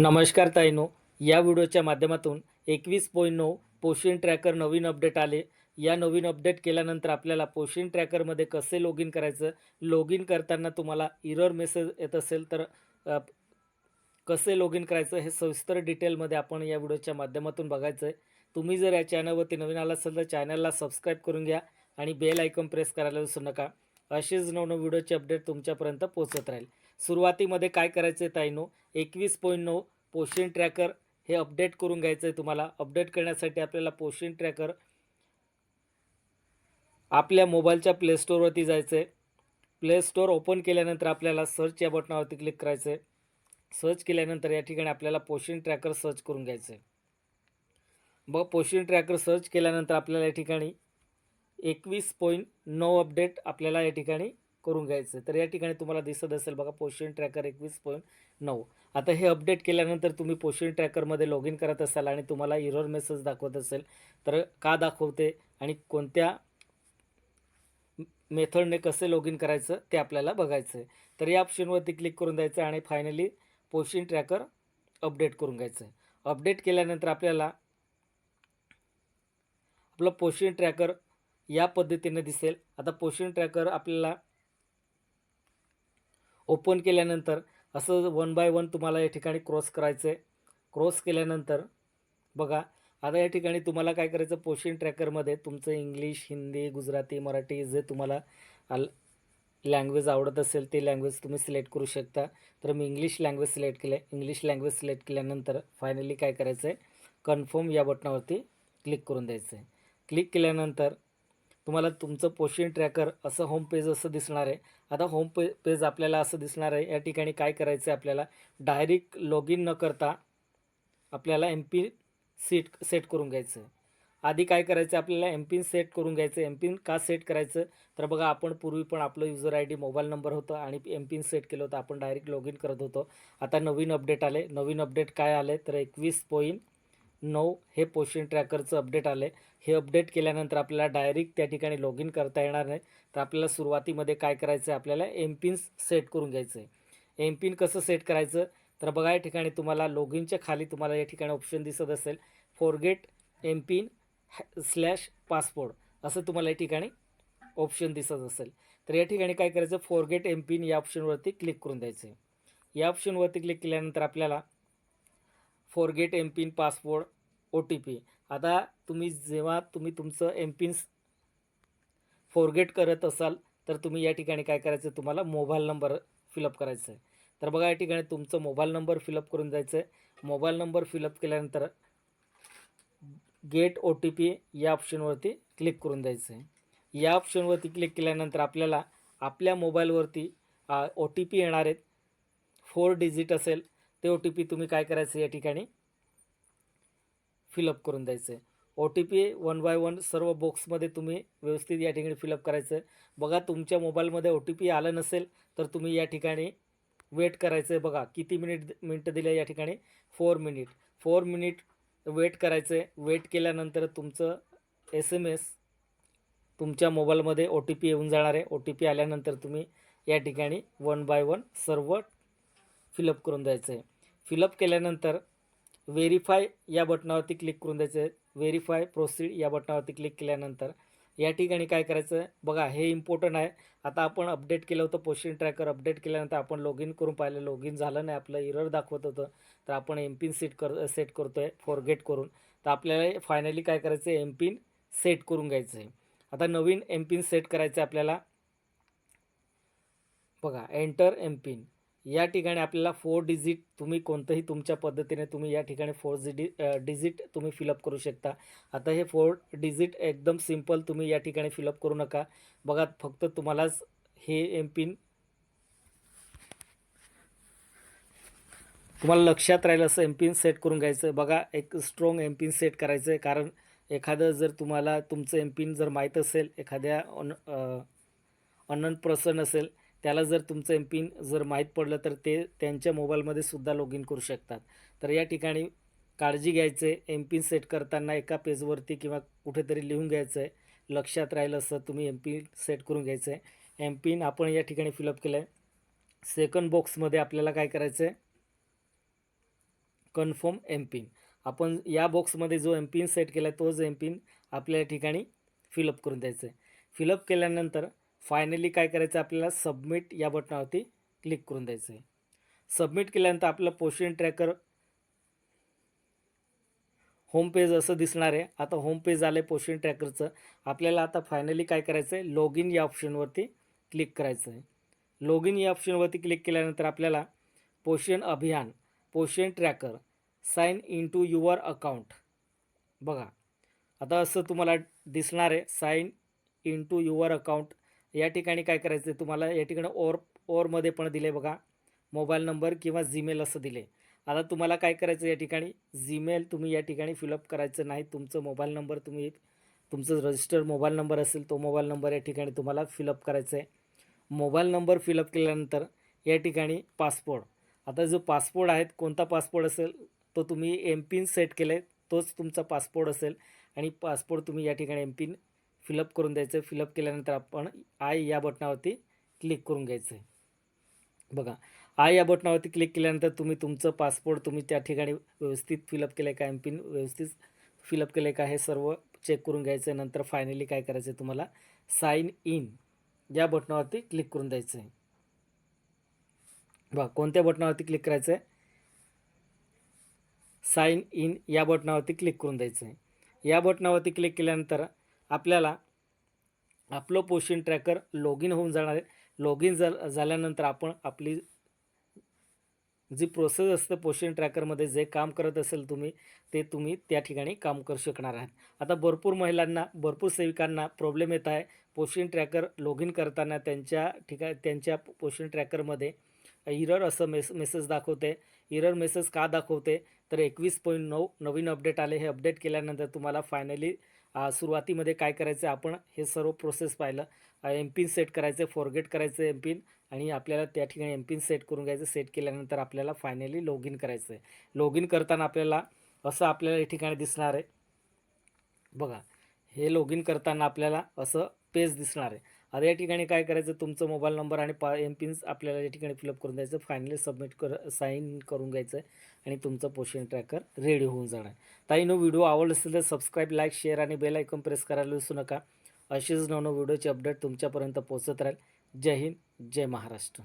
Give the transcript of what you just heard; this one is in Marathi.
नमस्कार ताईनो या व्हिडिओच्या माध्यमातून एकवीस पॉईंट नऊ पोषण ट्रॅकर नवीन अपडेट आले. या नवीन अपडेट केल्यानंतर आपल्याला पोषण ट्रॅकरमध्ये कसे लॉग इन करायचं? लॉग इन करताना तुम्हाला इरर मेसेज येत असेल तर कसे लॉग इन करायचं हे सविस्तर डिटेलमध्ये आपण या व्हिडिओच्या माध्यमातून बघायचं आहे तुम्ही जर या चॅनलवरती नवीन आला असेल तर चॅनलला सबस्क्राईब करून घ्या आणि बेल आयकॉन प्रेस करायला विसरू नका. असेच नवनव व्हिडिओचे अपडेट तुमच्यापर्यंत पोहोचत राहील. सुरुवातीमध्ये काय करायचं आहे ताईनो? एकवीस पॉईंट नऊ पोषण ट्रॅकर हे अपडेट करून घ्यायचं आहे तुम्हाला. अपडेट करण्यासाठी आपल्याला पोषण ट्रॅकर आपल्या मोबाईलच्या प्ले स्टोअरवरती जायचं आहे प्ले स्टोअर ओपन केल्यानंतर आपल्याला सर्च या बटनावरती क्लिक करायचं आहे सर्च केल्यानंतर या ठिकाणी आपल्याला पोषण ट्रॅकर सर्च करून घ्यायचं आहे मग पोषण ट्रॅकर सर्च केल्यानंतर आपल्याला या ठिकाणी एकवीस पॉईंट नऊ अपडेट आपल्याला या ठिकाणी करून घ्यायचं. तर या ठिकाणी तुम्हाला दिसत असेल बघा पोषण ट्रॅकर एकवीस पॉईंट नऊ. आता हे अपडेट केल्यानंतर तुम्ही पोषण ट्रॅकरमध्ये लॉग इन करत असाल आणि तुम्हाला इरर मेसेज दाखवत असेल तर का दाखवते आणि कोणत्या मेथडने कसे लॉग इन करायचं ते आपल्याला बघायचं आहे तर या ऑप्शनवरती क्लिक करून द्यायचं आणि फायनली पोषण ट्रॅकर अपडेट करून घ्यायचं आहे अपडेट केल्यानंतर आपल्याला आपलं पोषण ट्रॅकर या पद्धतीने दिसेल. आता पोषण ट्रॅकर आपल्याला ओपन केल्यानंतर असं वन बाय वन तुम्हाला या ठिकाणी क्रॉस करायचं आहे क्रॉस केल्यानंतर बघा आता या ठिकाणी तुम्हाला काय करायचं पोशन ट्रॅकरमध्ये तुमचं इंग्लिश हिंदी गुजराती मराठी जे तुम्हाला आल लँग्वेज आवडत असेल ते लँग्वेज तुम्ही सिलेक्ट करू शकता. तर मी इंग्लिश लँग्वेज सिलेक्ट केलं आहे इंग्लिश लँग्वेज सिलेक्ट केल्यानंतर फायनली काय करायचं आहे कन्फर्म या बटनावरती क्लिक करून द्यायचं आहे क्लिक केल्यानंतर तुम्हाला तुमचं पोषण ट्रॅकर असं होम पेज असं दिसणार आहे. आता होम पे पेज आपल्याला असं दिसणार आहे. या ठिकाणी काय करायचं आहे आपल्याला? डायरेक्ट लॉग इन न करता आपल्याला एम पिन सीट सेट करून घ्यायचं. आहे आधी काय करायचं? आहे आपल्याला एम पिन सेट करून घ्यायचं. एम पिन का सेट करायचं? तर बघा आपण पूर्वी पण आपलं user I D mobile number होतं आणि एम पिन सेट केलं होतं. आपण डायरेक्ट लॉग इन करत होतो. आता नवीन अपडेट आले. नवीन अपडेट काय आले तर एकवीस पॉईंट नऊ हे पोषण ट्रॅकरचं अपडेट आले हे अपडेट केल्यानंतर आपल्याला डायरेक्ट त्या ठिकाणी लॉग इन करता येणार नाही. तर आपल्याला सुरुवातीमध्ये काय करायचं आहे आपल्याला एम पिन्स सेट करून घ्यायचं आहे एम पिन कसं सेट करायचं? तर बघा या ठिकाणी तुम्हाला लॉग इनच्या खाली तुम्हाला या ठिकाणी ऑप्शन दिसत असेल. Forget M PIN slash passport असं तुम्हाला या ठिकाणी ऑप्शन दिसत असेल. तर या ठिकाणी काय करायचं? फॉरगेट एम पिन या ऑप्शनवरती क्लिक करून द्यायचं आहे या ऑप्शनवरती क्लिक केल्यानंतर आपल्याला forget M PIN password O T P आता तुम्ही जेव्हा तुम्ही तुमचं एम पिन फॉरगेट करत असाल तर तुम्ही या ठिकाणी काय करायचं? तुम्हाला मोबाईल नंबर फिलअप करायचं आहे तर बघा या ठिकाणी तुमचं मोबाईल नंबर फिलअप करून जायचं आहे मोबाईल नंबर फिलअप केल्यानंतर गेट ओ टी पी या ऑप्शनवरती क्लिक करून द्यायचं आहे या ऑप्शनवरती क्लिक केल्यानंतर आपल्याला आपल्या मोबाईलवरती ओ टी पी येणार आहेत. फोर डिजिट असेल ते ओ टी पी तुम्ही काय करायचं या ठिकाणी? फिलअप करून द्यायचं. आहे O T P one by one सर्व बॉक्समध्ये तुम्ही व्यवस्थित या ठिकाणी फिलअप करायचं. आहे बघा तुमच्या मोबाईलमध्ये ओ टी पी आलं नसेल तर तुम्ही या ठिकाणी वेट करायचं. आहे बघा किती मिनिट मिनटं दिले या ठिकाणी? Four minute four minute wait करायचं. आहे वेट केल्यानंतर तुमचं एस एम एस तुमच्या मोबाईलमध्ये ओ टी पी येऊन जाणार आहे. ओ टी पी आल्यानंतर तुम्ही या ठिकाणी वन बाय वन सर्व फिलअप करून द्यायचं आहे फिलअप केल्यानंतर व्हेरीफाय या बटनावरती क्लिक करून द्यायचं आहे व्हेरीफाय प्रोसीड या बटनावरती क्लिक केल्यानंतर या ठिकाणी काय करायचं आहे बघा हे इम्पॉर्टंट आहे. आता आपण अपडेट केलं होतं पोशन ट्रॅकर अपडेट केल्यानंतर आपण लॉग इन करून पाहिलं. लॉग इन झालं नाही आपलं इरर दाखवत होतं. तर आपण एम पिन सेट कर सेट करतो आहे फॉरगेट करून. तर आपल्याला फायनली काय करायचं आहे एम पिन सेट करून घ्यायचं आहे आता नवीन एम पिन सेट करायचं आहे आपल्याला. बघा एंटर एम पिन या ठिकाणी आपल्याला फोर डिजिट तुम्ही कोणतंही तुमच्या पद्धतीने तुम्ही या ठिकाणी फोर डिजि डिजिट तुम्ही फिलअप करू शकता. आता हे फोर डिजिट एकदम सिंपल तुम्ही या ठिकाणी फिलअप करू नका. बघा फक्त तुम्हालाच हे एम पिन तुम्हाला लक्षात राहील असं एम पिन सेट करून घ्यायचं. बघा एक स्ट्रॉंग एम पिन सेट करायचं आहे कारण एखादं जर तुम्हाला तुमचं एम पिन जर माहीत असेल एखाद्या अन अनन पर्सन असेल त्याला जर तुमचं एम पिन जर माहीत पडलं तर ते त्यांच्या मोबाईलमध्ये सुद्धा लॉग इन करू शकतात. तर या ठिकाणी काळजी घ्यायचे एम पिन सेट करताना एका पेजवरती किंवा कुठेतरी लिहून घ्यायचं आहे लक्षात राहील असं तुम्ही एम पिन सेट करून घ्यायचं आहे एम पिन आपण या ठिकाणी फिलअप केलं आहे सेकंड बॉक्समध्ये आपल्याला काय करायचं आहे कन्फर्म एम पिन आपण या बॉक्समध्ये जो एम पिन सेट केला आहे तोच एम पिन आपल्या या ठिकाणी फिलअप करून द्यायचं आहे फिलअप केल्यानंतर फायनली काय करायचं? आहे आपल्याला सबमिट या बटनावरती क्लिक करून द्यायचं आहे सबमिट केल्यानंतर आपलं पोशन ट्रॅकर होम पेज असं दिसणार आहे. आता होम पेज आलं आहे पोशन ट्रॅकरचं आपल्याला आता फायनली काय करायचं आहे लॉग इन या ऑप्शनवरती क्लिक करायचं आहे लॉग इन या ऑप्शनवरती क्लिक केल्यानंतर आपल्याला Poshan Abhiyan Poshan tracker sign in to your account बघा. आता असं तुम्हाला दिसणार आहे. Sign in to your account या ठिकाणी काय करायचं आहे? तुम्हाला या ठिकाणी ओर ओरमध्ये पण दिले बघा. मोबाईल नंबर किंवा जीमेल असं दिले आता तुम्हाला काय करायचं या ठिकाणी? जीमेल तुम्ही या ठिकाणी फिलअप करायचं नाही. तुमचं मोबाईल नंबर तुम्ही तुमचं रजिस्टर मोबाईल नंबर असेल तो मोबाईल नंबर या ठिकाणी तुम्हाला फिलअप करायचा आहे. मोबाईल नंबर फिलअप केल्यानंतर या ठिकाणी पासपोर्ट आता जो पासपोर्ट आहे कोणता पासपोर्ट असेल तो तुम्ही एम पिन सेट केला आहे तोच तुमचा पासपोर्ट असेल. आणि पासपोर्ट तुम्ही या ठिकाणी एम पिन फिलअप करून द्यायचं. फिलअप केल्यानंतर आपण आय या बटनावरती क्लिक करून घ्यायचं. आहे बघा आय या बटनावरती क्लिक केल्यानंतर तुम्ही तुमचं पासपोर्ट तुम्ही त्या ठिकाणी व्यवस्थित फिलअप केलं आहे का एम पिन व्यवस्थित फिलअप केलं आहे का हे सर्व चेक करून घ्यायचं. आहे नंतर फायनली काय करायचं आहे तुम्हाला? साईन इन या बटनावरती क्लिक करून द्यायचं आहे बघा कोणत्या बटनावरती क्लिक करायचं आहे साईन इन या बटनावरती क्लिक करून द्यायचं आहे या बटनावरती क्लिक केल्यानंतर आपल्याला आपलं पोषण ट्रॅकर लॉग इन होऊन जाणार आहे. लॉग इन जा झाल्यानंतर आपण आपली जी प्रोसेस असते पोषण ट्रॅकरमध्ये जे काम करत असेल तुम्ही ते तुम्ही त्या ठिकाणी काम करू शकणार आहात. आता भरपूर महिलांना भरपूर सेविकांना प्रॉब्लेम येत आहे. पोषण ट्रॅकर लॉग इन करताना त्यांच्या ठिका त्यांच्या पोषण ट्रॅकरमध्ये इरर असं मेस मेसेज दाखवते. इरर मेसेज का दाखवते? तर एकवीस पॉईंट नऊ नवीन अपडेट आले. हे अपडेट केल्यानंतर तुम्हाला फायनली सुरुवातीमध्ये काय करायचं आहे आपण हे सर्व प्रोसेस पाहिलं. एम पिन सेट करायचं आहे फॉरगेट करायचं एम पिन आणि आपल्याला त्या ठिकाणी एम पिन सेट करून घ्यायचं. सेट केल्यानंतर आपल्याला फायनली लॉग इन करायचं आहे लॉग इन करताना आपल्याला असं आपल्याला या ठिकाणी दिसणार आहे. बघा हे लॉग इन करताना आपल्याला असं पेज दिसणार आहे. आता या ठिकाणी काय करायचं? तुमचं मोबाईल नंबर आणि पा एम पिन्स आपल्याला या ठिकाणी फिलअप करून द्यायचं. फायनली सबमिट कर साईन करून घ्यायचं आहे आणि तुमचं पोषण ट्रॅकर रेडी होऊन जाणार. ताई नो व्हिडिओ आवडला असेल तर सबस्क्राईब लाईक शेअर आणि बेल आयकॉन प्रेस करायला विसरू नका. असेच नवनव व्हिडिओचे अपडेट तुमच्यापर्यंत पोहोचत राहील. जय हिंद जय महाराष्ट्र.